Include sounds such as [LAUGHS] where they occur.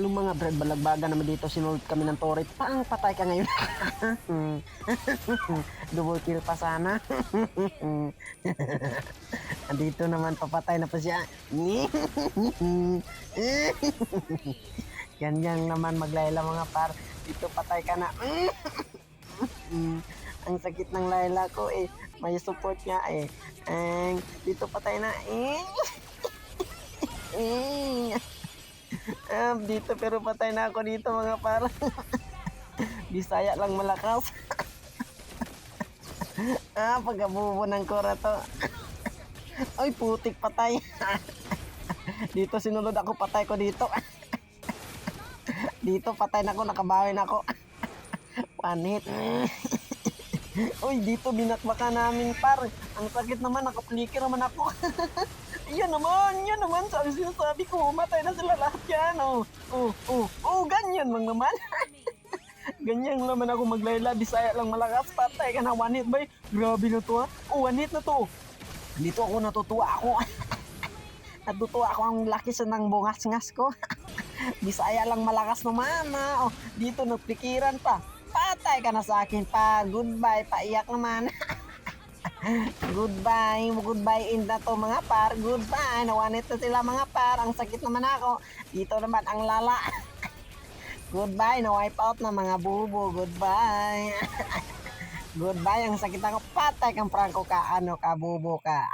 Yung mga bread balagbaga naman dito, sinulot kami ng torit. Paang patay ka ngayon. [LAUGHS] Double kill pa sana. [LAUGHS] Andito naman, papatay na pa siya. [LAUGHS] Ganyan naman maglayla mga par. Dito patay ka na. Ang sakit ng layla ko eh. May support nga eh. Ang dito patay na. Eh. Ah, dito pero patay na ako dito mga par. [LAUGHS] Bisaya lang malakas. [LAUGHS] ah, pagkabubo ng kora to. [LAUGHS] Ay, putik patay. dito sinulod ako, patay ko dito. dito patay na ako, nakabawi na ako. Hit. [LAUGHS] Uy, dito binakbaka namin par. Ang sakit naman, nakaplikir naman ako. [LAUGHS] yan naman, yan naman. Sabi sinasabi ko, matay na sila lahat yan. Oh, oh, oh, oh ganyan lang naman. [LAUGHS] ganyan naman ako maglayla. Bisaya lang malakas. Patay ka na one hit ba? Grabe na to ha. Oh, one hit na to. Dito ako natutuwa ako. natutuwa ako ang laki sa nang bungas-ngas ko. Bisaya lang malakas naman. ah. Oh, dito nagpikiran pa. Patay ka na sa akin pa. Goodbye. Paiyak naman. [LAUGHS] goodbye. Goodbye in na to mga par. Goodbye. Nawanit na sila mga par. Ang sakit naman ako. Dito naman ang lala. [LAUGHS] goodbye. Na-wipe out na mga bubo. Goodbye. [LAUGHS] goodbye. Ang sakit ako. Patay kang prangko ka. Ano ka, bubo ka.